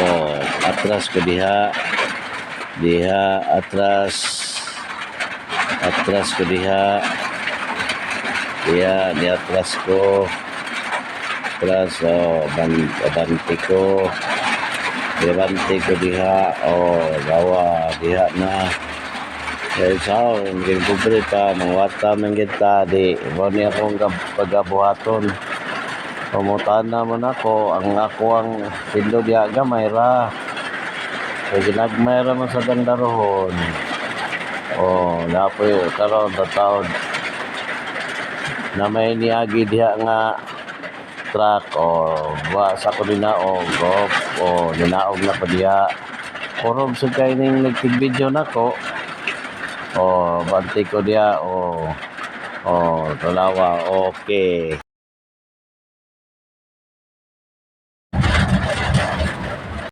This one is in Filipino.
Oh, atras ko diha. Diha, atras. Atras ko diha. Diha, di atras ko. Atras, oh, ban, banti ko. Dibanti ko diha. Oh, gawa, diha na. Kaya sao, hindi ko pa, mangwata man kita, di, mo ni akong gab- pagabuhaton. Pumutaan naman ako, ang ako ang pindo diha gamay ra. So, ginagmay ra man sa dandarohon. Oh, napoy karon ta taon na may niagi diha nga truck o wa sa ko din na o golf o ninaog na pa diha. Kurob sa kay ning nagtig-video nako. O, banti ko diha o o tulawa okay.